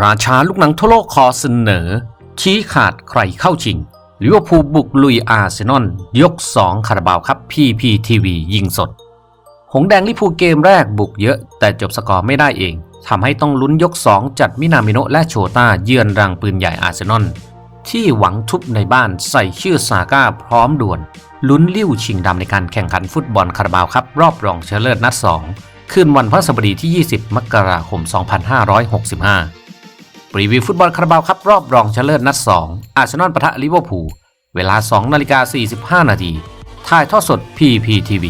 ราชาลูกหนังทั่วโลกขอเสนอ ชี้ขาดใครเข้าชิงลิเวอร์พูลบุกลุยอาร์เซนอลยก 2 คาราบาวครับ PPTV ยิงสด หงแดงลิพูเกมแรกบุกเยอะ แต่จบสกอร์ไม่ได้เองทำให้ต้องลุ้นยก 2 จัดมินามิโนและโชต้าเยือนรังปืนใหญ่อาร์เซนอลที่หวังทุบในบ้านใส่ชื่อซาก้าพร้อมด่วน ลุ้นลิ้วชิงดำในการแข่งขันฟุตบอลคาราบาวครับ รอบรองชนะเลิศนัด 2 คืนวันพฤหัสบดีที่ 20 มกราคม 2565 รีวิวฟุตบอลคาราบาวครับรอบรองชนะเลิศนัด 2 อาร์เซนอลปะทะลิเวอร์พูล เวลา 2 นาฬิกา 45 นาที ถ่ายทอดสด PPTV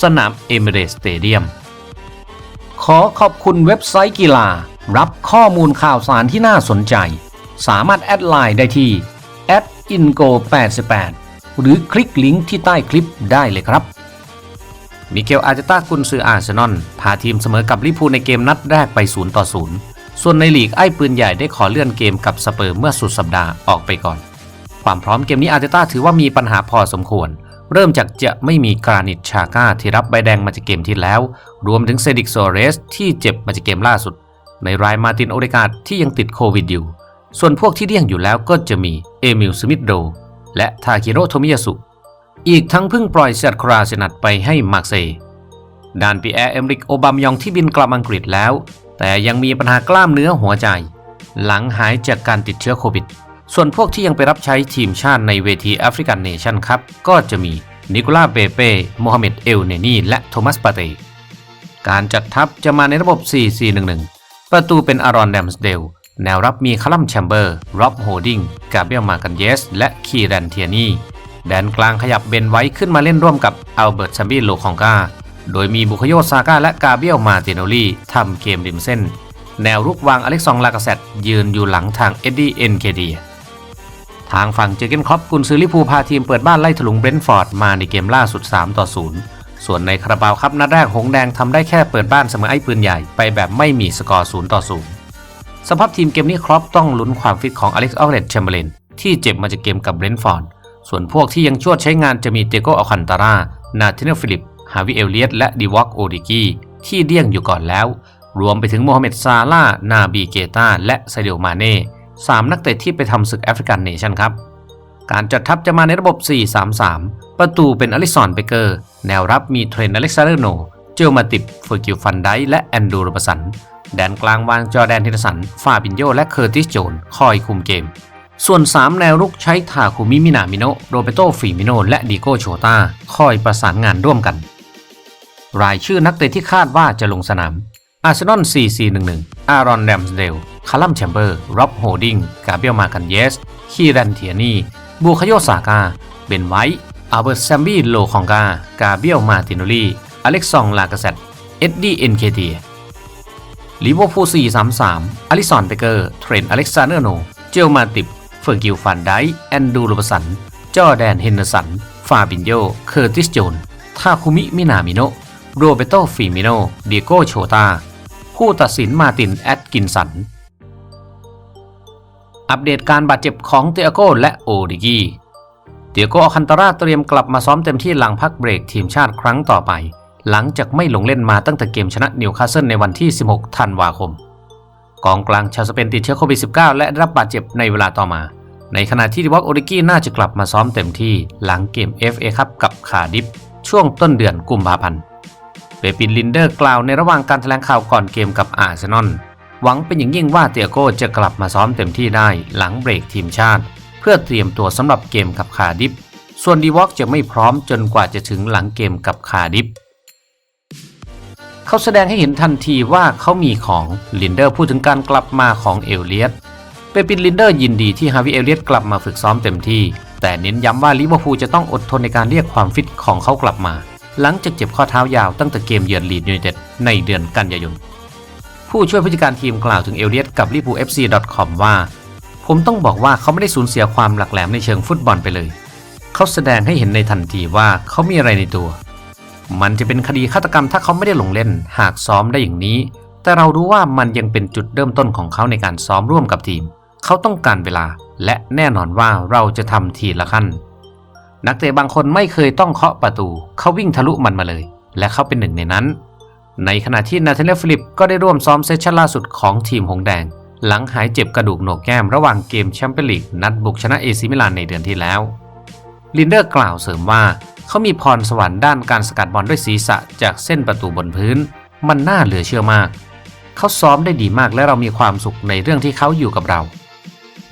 สนามเอมิเรสสเตเดียม ขอขอบคุณเว็บไซต์กีฬา รับข้อมูลข่าวสารที่น่าสนใจ สามารถแอดไลน์ได้ที่ @ingo88 หรือคลิกลิงก์ที่ใต้คลิปได้เลยครับ มิเกลอาร์เจต้ากุนซืออาร์เซนอลพาทีมเสมอกับลิเวอร์พูลในเกมนัดแรกไป 0 ต่อ 0 ส่วนในลีกไอ้ปืนใหญ่ได้ขอเลื่อนเกมกับสเปอร์เมื่อสุดสัปดาห์ออกไปก่อน ความพร้อมเกมนี้อาร์เตต้าถือว่ามีปัญหาพอสมควร เริ่มจากจะไม่มีกรานิตชาก้าที่รับใบแดงมาจากเกมที่แล้ว รวมถึงเซดิกโซเรสที่เจ็บมาจากเกมล่าสุด ในรายมาตินโอเดกาดที่ยังติดโควิดอยู่ ส่วนพวกที่เดี่ยงอยู่แล้วก็จะมีเอมิลสมิธโดและทาคิโรโทมิยาสุอีกทั้งเพิ่งปล่อยเซดคราเซนัตไปให้มาร์เซย์ดานปีแอร์เอมริกโอบามยองที่บินกลับอังกฤษแล้ว แต่ยังมีปัญหากล้ามเนื้อหัวใจ หลังหายจากการติดเชื้อโควิด ส่วนพวกที่ยังไปรับใช้ทีมชาติในเวทีแอฟริกันเนชั่นครับก็จะมีนิโคลาเปเป้โมฮัมเหม็ดเอลเนนีและโทมัสปาเตการจัดทัพจะมาในระบบ 4-4-1-1 ประตูเป็นอารอนแดมสเดล แนวรับมีคาลัมแชมเบอร์ร็อบโฮดิงกาเบรียลมากันเยส และคีแรนเทียนีแดนกลางขยับเบนไว้ขึ้นมาเล่นร่วมกับอัลเบิร์ตซัมบี้โลคองกา โดยมีบุคโยซาก้าและกาเบียลมาติโนลีทำเกมริมเส้น แนวรุกวางอเล็กซองลากาเซตยืนอยู่หลังทางเอ็ดดี้เอ็นเคดีทางฝั่งเจเกนครอปกุนซือลิพูพาทีมเปิดบ้านไล่ถลุงเบรนท์ฟอร์ดมาในเกมล่าสุด 3 ต่อ 0 ส่วนในคาราบาวครับนัดแรกหงแดงทำได้แค่เปิดบ้านเสมอไอ้ปืนใหญ่ไปแบบไม่มีสกอร์ 0 ต่อ 0 สภาพทีมเกมนี้ครอปต้องลุ้นความฟิตของอเล็กซ์อัลเลตแชมเบรเลนที่เจ็บมาจากเกมกับเบรนท์ฟอร์ดส่วนพวกที่ยังชวดใช้งานจะมีเตโกอัลคันตารานาทินเนลฟิลิป ฮาวิเอลเลียตและดีวอกโอดิกีที่เดี่ยงอยู่ก่อนแล้ว รวมไปถึงโมฮัมเหม็ดซาลานาบีเกตาและไซเดียมาเน่สามนักเตะที่ไปทำศึกแอฟริกันเนชั่นครับการจัดทัพจะมาในระบบ 4-3-3 ประตูเป็นอลิสันเบเกอร์ แนวรับมีเทรนอเล็กซานเดอร์โน เจลมาติบเฟอร์กิลฟันไดและแอนดูโรบสัน แดนกลางวางจอร์แดนเทนสัน ฟาบินโยและเคอร์ติสโจน คอยคุมเกม ส่วน 3 แนวรุกใช้ทาคุมิมินามิโน โรเบโตฟิมิโน และดิโกโชตาคอยประสานงานร่วมกัน รายชื่อนักเตะที่คาดว่าจะลงสนามอาร์เซนอล 4-4-1-1 อารอนแรมสเดล คาลัมแชมเบอร์ ร็อบโฮดิง กาเบียลมากันเยส คีแรนเทียนีบูคาโยซากา เบนไวท์อัลเบิร์ตแซมบี้ โลคองกา กาเบียลมาติโนลี อเล็กซอง ลากาเซตเอ็ดดี้ เอ็นเคทีลิเวอร์พูล4-3-3อลิสันเบเกอร์ เทรน อเล็กซานเดอร์โน เจลมาติบ เฟอร์กิลฟันไดแอนดูโรบสัน จอร์แดน เฮนเดอร์สัน ฟาบินโย เคอร์ติส โจน ทาคุมิ มินามิโนะ โรเบโตฟิมิโนดิโกโชตา ผู้ตัดสินมาตินแอดกินสัน อัปเดตการบาดเจ็บของเตียโกและโอดิกีเตียโกอคันตาราเตรียมกลับมาซ้อมเต็มที่หลังพักเบรกทีมชาติครั้งต่อไป หลังจากไม่ลงเล่นมาตั้งแต่เกมชนะนิวคาสเซิลในวันที่ 16 ธันวาคม กองกลางชาวสเปนติดเชื้อโควิด -19 และรับบาดเจ็บในเวลาต่อมา ในขณะที่ดิวอกโอดิกี้น่าจะกลับมาซ้อมเต็มที่หลังเกม FA ครับกับคาดิฟช่วงต้นเดือนกุมภาพันธ์ เปปินลินเดอร์กล่าวในระหว่างการแถลงข่าวก่อนเกมกับอาร์เซนอลหวังเป็นอย่างยิ่งว่าเตียโก้จะกลับมาซ้อมเต็มที่ได้หลังเบรกทีมชาติ เพื่อเตรียมตัวสำหรับเกมกับคาร์ดิฟ ส่วนดีวอกจะไม่พร้อมจนกว่าจะถึงหลังเกมกับคาร์ดิฟ เขาแสดงให้เห็นทันทีว่าเขามีของลินเดอร์พูดถึงการกลับมาของเอลเลียตเปปินลินเดอร์ยินดีที่ฮาวิเอลเลียตกลับมาฝึกซ้อมเต็มที่ แต่เน้นย้ำว่าลิเวอร์พูลจะต้องอดทนในการเรียกความฟิตของเขากลับมา หลังจากเจ็บข้อเท้ายาวตั้งแต่เกมเยือนลีดยูไนเต็ดในเดือนกันยายน ผู้ช่วยผู้จัดการทีมกล่าวถึงเอลเลียตกับลิปูเอฟซีดอทคอมว่า ผมต้องบอกว่าเขาไม่ได้สูญเสียความหลักแหลมในเชิงฟุตบอลไปเลย เขาแสดงให้เห็นในทันทีว่าเขามีอะไรในตัว มันจะเป็นคดีฆาตกรรมถ้าเขาไม่ได้ลงเล่น หากซ้อมได้อย่างนี้ แต่เรารู้ว่ามันยังเป็นจุดเริ่มต้นของเขาในการซ้อมร่วมกับทีม เขาต้องการเวลา และแน่นอนว่าเราจะทำทีละขั้น นักเตะบางคนไม่เคยต้องเคาะประตู เขาวิ่งทะลุมันมาเลย และเขาเป็นหนึ่งในนั้น ในขณะที่นาธานเนลฟิลิปก็ได้ร่วมซ้อมเซสชั่นล่าสุดของทีมหงแดง หลังหายเจ็บกระดูกโหนกแก้มระหว่างเกมแชมเปี้ยนลีกนัดบุกชนะเอซิมิลานในเดือนที่แล้วลินเดอร์กล่าวเสริมว่า เขามีพรสวรรค์ด้านการสกัดบอลด้วยศีรษะจากเส้นประตูบนพื้น มันน่าเหลือเชื่อมาก เขาซ้อมได้ดีมากและเรามีความสุขในเรื่องที่เขาอยู่กับเรา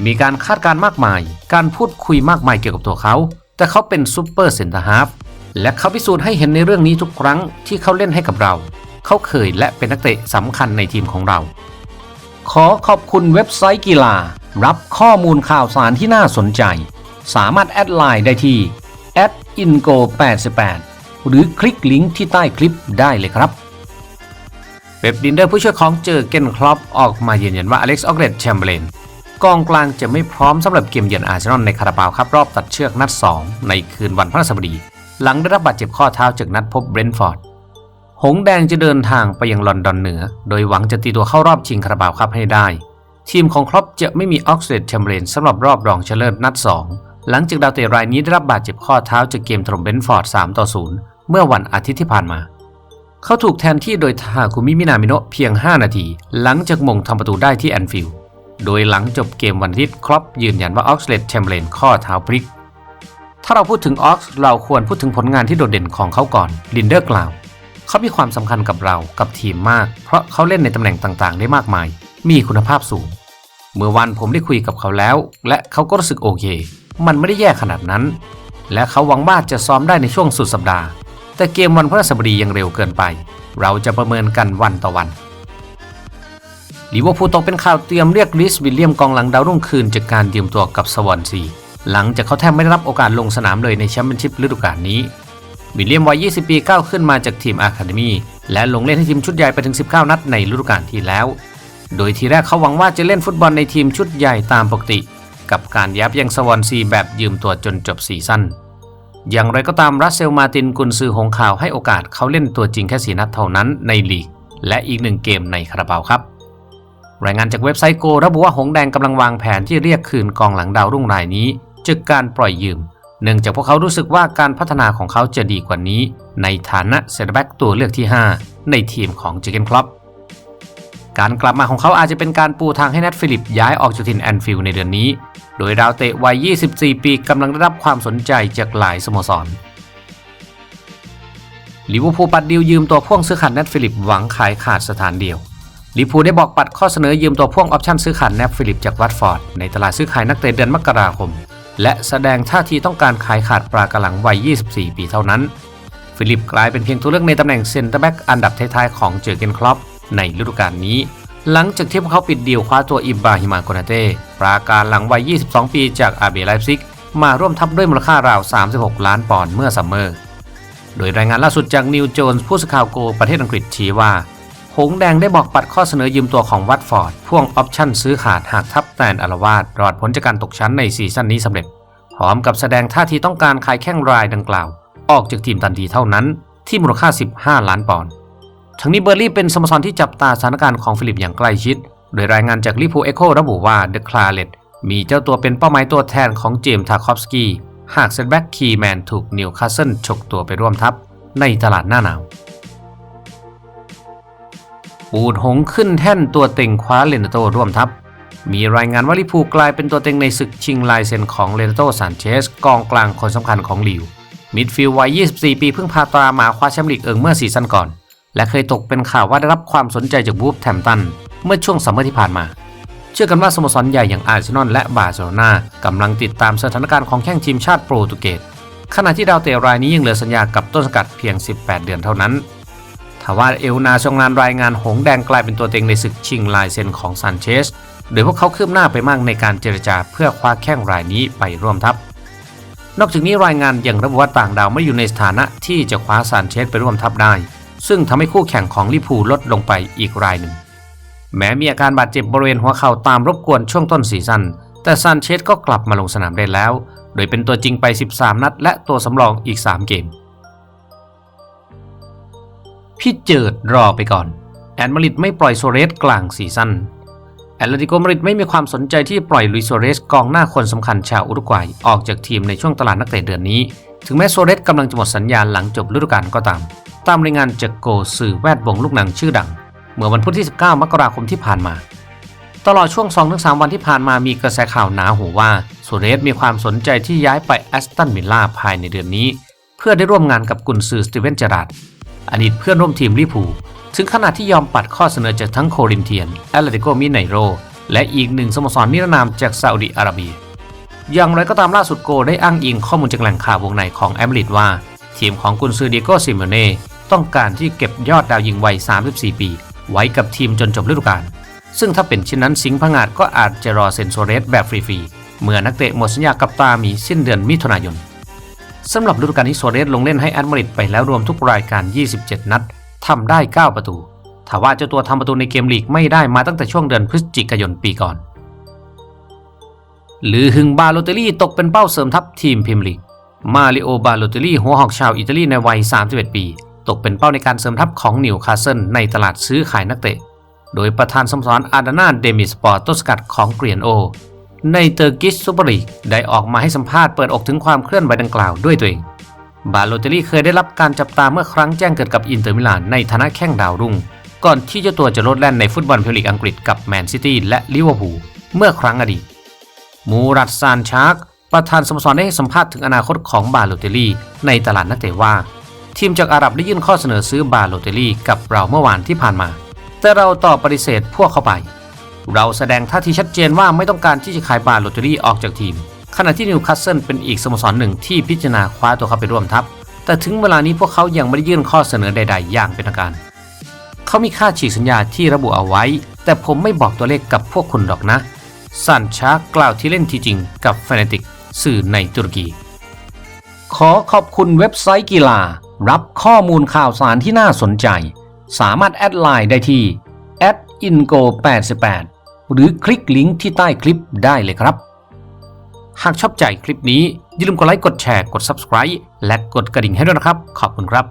มีการคาดการณ์มากมาย การพูดคุยมากมายเกี่ยวกับตัวเขา แต่เขาเป็นซูเปอร์เซนเตอร์ฮาฟและเขาพิสูจน์ให้เห็นในเรื่องนี้ทุกครั้งที่เขาเล่นให้กับเรา เขาเคยและเป็นนักเตะสำคัญในทีมของเรา ขอขอบคุณเว็บไซต์กีฬา รับข้อมูลข่าวสารที่น่าสนใจ สามารถแอดไลน์ได้ที่ @ingo88 หรือคลิกลิงก์ที่ใต้คลิปได้เลยครับเว็บดินเดอร์ผู้ช่วยของเจอเกนคลอปออกมายืนยันว่าอเล็กซ์ออกเรดแชมเบรน กองกลางจะไม่พร้อมสำหรับเกมเยือนอาร์เซนอลในคาราบาวครับรอบตัดเชือกนัด 2 ในคืนวันพฤหัสบดี หลังได้รับบาดเจ็บข้อเท้าจากนัดพบเบรนท์ฟอร์ดหงแดงจะเดินทางไปยังลอนดอนเหนือ โดยหวังจะตีตัวเข้ารอบชิงคาราบาวครับให้ได้ ทีมของครอปจะไม่มีออกซเ d ดแชมเบรนสำหรับรอบรองชนะเลิศนัด 2 หลังจากดาวเตะรายนี้ได้รับบาดเจ็บข้อเท้าจากเกมถล่มเบรนท์ฟอร์ด3ต่อ0เมื่อวันอาทิตย์ที่ผ่านมาเขาถูกแทนที่โดยทาคุมิมินามิโนะเพียง 5 นาที หลังจากมงทำประตูได้ที่แอนฟิลด์ โดยหลังจบเกมวันอาทิตย์ครอปยืนยันว่าออกซเ d ดแชมเบรนข้อเท้าพลิก ถ้าเราพูดถึงออกซ์เราควรพูดถึงผลงานที่โดดเด่นของเขาก่อนลินเดอร์กล่าวเขามีความสำคัญกับเรากับทีมมาก เพราะเขาเล่นในตำแหน่งต่างๆ ได้มากมาย มีคุณภาพสูง เมื่อวันผมได้คุยกับเขาแล้ว และเขาก็รู้สึกโอเค มันไม่ได้แย่ขนาดนั้น และเขาหวังว่าจะซ้อมได้ในช่วงสุดสัปดาห์ แต่เกมวันพฤหัสบดียังเร็วเกินไป เราจะประเมินกันวันต่อวัน ลิเวอร์พูลตกเป็นข่าวเตรียมเรียกลิสวิลเลียมกองหลังดาวรุ่งคืนจากการยืมตัวกับสวอนซีหลังจากเขาแทบไม่ได้รับโอกาสลงสนามเลยในแชมเปี้ยนชิพฤดูกาลนี้วิลเลียมวัย 20 ปีก้าวขึ้นมาจากทีมอะคาเดมีและลงเล่นให้ทีมชุดใหญ่ไปถึง 19 นัดในฤดูกาลที่แล้ว โดยทีแรกเขาหวังว่าจะเล่นฟุตบอลในทีมชุดใหญ่ตามปกติ กับการยับยั้งสวอนซีแบบยืมตัวจนจบซีซั่นอย่างไรก็ตามรัสเซลมาตินกุนซือหงข่าวให้โอกาสเขาเล่นตัวจริงแค่สีนัดเท่านั้นในลีก และอีกหนึ่งเกมในคาราบาวครับ รายงานจากเว็บไซต์โกระบุว่าหงแดงกำลังวางแผนที่เรียกคืนกองหลังดาวรุ่งรายนี้จากการปล่อยยืม เนื่องจากพวกเขารู้สึกว่าการพัฒนาของเขาจะดีกว่านี้ ในฐานะเซนเตอร์แบ็กตัวเลือกที่ 5 ในทีมของจิเกนคลับการกลับมาของเขาอาจจะเป็นการปูทางให้แนทฟิลิปย้ายออกจากทีมแอนฟิลในเดือนนี้ โดยดาวเตะวัย 24 ปีกำลังได้รับความสนใจจากหลายสโมสรลิเวอร์พูลปัดดีลยืมตัวพ่วงซื้อขาดแนทฟิลิปหวังขายขาดสถานเดียว ลิพูได้บอกปัดข้อเสนอยืมตัวพ่วงออปชั่นซื้อขาดแนทฟิลิปจากวัตฟอร์ด ในตลาดซื้อขายนักเตะเดือนมกราคม และแสดงท่าทีต้องการขายขาดปลากระหลังวัย 24 ปีเท่านั้น ฟิลิปกลายเป็นเพียงตัวเลือกในตำแหน่งเซนเตอร์แบ็กอันดับท้ายๆของเจอร์เกนคลอปในฤดูกาลนี้ หลังจากที่พวกเขาปิดดีลคว้าตัวอิบราฮิมาโกนาเต้ปราการหลังวัย 22 ปีจากอาเบไลฟ์ซิก มาร่วมทัพด้วยมูลค่าราว 36 ล้านปอนด์เมื่อซัมเมอร์ โดยรายงานล่าสุดจากนิวโจนส์ผู้สื่อข่าวโก ประเทศอังกฤษชี้ว่า หงแดงได้บอกปัดข้อเสนอยืมตัวของวัตฟอร์ด พ่วงออปชั่นซื้อขาดหากทัพแตนอารวาสรอดพ้นจากการตกชั้นในซีซั่นนี้สำเร็จ พร้อมกับแสดงท่าทีต้องการขายแข้งรายดังกล่าว ออกจากทีมทันทีเท่านั้น ที่มูลค่า 15 ล้านปอนด์ทั้งนี้เบอร์ลี่เป็นสโมสรที่จับตาสถานการณ์ของฟิลิปอย่างใกล้ชิด โดยรายงานจากลิพูเอโคระบุว่าเดอะคลาเลตมีเจ้าตัวเป็นเป้าหมายตัวแทนของเจมส์ทาคอฟสกี้หากเซนแบ็กคีแมนถูกนิวคาสเซิลฉกตัวไปร่วมทัพในตลาดหน้าหนาว ปูดหงขึ้นแท่นตัวเต็งคว้าเลนโตร่วมทัพ มีรายงานว่าลิพูกลายเป็นตัวเต็งในศึกชิงลายเซ็นของเลนโตซานเชสกองกลางคนสำคัญของลิว มิดฟิลด์วัย 24 ปีเพิ่งพาตรามาคว้าแชมป์ลีกเอิงเมื่อซีซั่นก่อน และเคยตกเป็นข่าวว่าได้รับความสนใจจากบูฟแทมตันเมื่อช่วงซัมเมอร์ที่ผ่านมา เชื่อกันว่าสโมสรใหญ่อย่างอาร์เซนอลและบาร์เซโลนากำลังติดตามสถานการณ์ของแข้งทีมชาติโปรตุเกสขณะที่ดาวเตะรายนี้ยังเหลือสัญญากับต้นสกัดเพียง 18 เดือนเท่านั้น ว่าเอลนาชงนานรายงานหงแดงกลายเป็นตัวเต็งในศึกชิงลายเซ็นของซานเชสโดยพวกเขาคืบหน้าไปมากในการเจรจาเพื่อคว้าแข้งรายนี้ไปร่วมทัพ นอกจากนี้รายงานยังระบุว่าต่างดาวไม่อยู่ในสถานะที่จะคว้าซานเชสไปร่วมทัพได้ ซึ่งทำให้คู่แข่งของลิพูลลดลงไปอีกรายหนึ่ง แม้มีอาการบาดเจ็บบริเวณหัวเข่าตามรบกวนช่วงต้นซีซั่นแต่ซานเชสก็กลับมาลงสนามได้แล้ว โดยเป็นตัวจริงไป 13 นัด และตัวสำรองอีก 3 เกม พี่เจิดรอไปก่อน แอนมาริดไม่ปล่อยโซเรสกลางซีซั่นแอตเลติโกมาริดไม่มีความสนใจที่ปล่อยลุยโซเรสกองหน้าคนสำคัญชาวอุรุกวัยออกจากทีมในช่วงตลาดนักเตะเดือนนี้ ถึงแม้โซเรสกำลังจะหมดสัญญาหลังจบฤดูกาลก็ตาม ตามรายงานจากโกสื่อแวดวงลูกหนังชื่อดัง เมื่อวันพุธที่ 19 มกราคมที่ผ่านมา ตลอดช่วง 2-3 วันที่ผ่านมามีกระแสข่าวหนาหูว่าโซเรสมีความสนใจที่ย้ายไปแอสตันวิลล่าภายในเดือนนี้ เพื่อได้ร่วมงานกับกุนซือสตีเวนเจอราร์ด อดีตเพื่อนร่วมทีมลิเวอร์พูลถึงขนาดที่ยอมปัดข้อเสนอจากทั้งโครินเทียนแอตเลติโกมิไนโรและอีกหนึ่งสโมสรนิรนามจากซาอุดิอาระเบีย อย่างไรก็ตามล่าสุดโกได้อ้างอิงข้อมูลจากแหล่งข่าววงในของแอมริดว่า ทีมของกุนซือเดียโกซิโมเน่ต้องการที่เก็บยอดดาวยิงวัย 34 ปี ไว้กับทีมจนจบฤดูกาล ซึ่งถ้าเป็นเช่นนั้นสิงห์พงาดก็อาจจะรอเซนโซเรสแบบฟรีๆ เมื่อนักเตะหมดสัญญากับตามีสิ้นเดือนมิถุนายน สำหรับฤดูกาลนี้โซเรสลงเล่นให้แอตมาริดไปแล้วรวมทุกรายการ 27 นัดทำได้ 9 ประตูถ้าว่าเจ้าตัวทำประตูในเกมลีกไม่ได้มาตั้งแต่ช่วงเดือนพฤศจิกายนปีก่อน หรือหึงบาโลเตลลี่ตกเป็นเป้าเสริมทัพทีมพรีเมียร์ลีก มาริโอบาโลเตลลี่หัวหอกชาวอิตาลีในวัย 31 ปี ตกเป็นเป้าในการเสริมทัพของนิวคาสเซิลในตลาดซื้อขายนักเตะ โดยประธานสโมสรอาดานาเดมิสปอร์ตต้นสกัดของเกรียนโอ ในเตอร์กิสซูเปอร์ลีกได้ออกมาให้สัมภาษณ์เปิดอกถึงความเคลื่อนไหวดังกล่าวด้วยตัวเอง บาโลเตลี่เคยได้รับการจับตาเมื่อครั้งแจ้งเกิดกับอินเตอร์มิลานในฐานะแข้งดาวรุ่ง ก่อนที่เจ้าตัวจะลดแล่นในฟุตบอลพรีเมียร์ลีกอังกฤษกับแมนซิตี้และลิเวอร์พูลเมื่อครั้งอดีต มูรัตซานชาร์กประธานสโมสรได้ให้สัมภาษณ์ถึงอนาคตของบาโลเตลี่ในตลาดนักเตะว่า ทีมจากอาหรับได้ยื่นข้อเสนอซื้อบาโลเตลลี่กับเราเมื่อวานที่ผ่านมา แต่เราตอบปฏิเสธพวกเข้าไป เราแสดงท่าทีชัดเจนว่าไม่ต้องการที่จะขายบาโลเตลลี่ออกจากทีม ขณะที่นิวคาสเซิลเป็นอีกสโมสรหนึ่งที่พิจารณาคว้าตัวเขาไปร่วมทัพ แต่ถึงเวลานี้พวกเขายังไม่ได้ยื่นข้อเสนอใด ๆ อย่างเป็นทางการ เขามีค่าฉีกสัญญาที่ระบุเอาไว้ แต่ผมไม่บอกตัวเลขกับพวกคุณหรอกนะซันชาร์กล่าวที่เล่นที่จริงกับแฟนติกสื่อในตุรกี ขอขอบคุณเว็บไซต์กีฬา รับข้อมูลข่าวสารที่น่าสนใจ สามารถแอดไลน์ได้ที่ @ingo88 หรือคลิกลิงก์ที่ใต้คลิปได้เลยครับ หากชอบใจคลิปนี้อย่าลืมกดไลค์กดแชร์กด Subscribe และกดกระดิ่งให้ด้วยนะครับ ขอบคุณครับ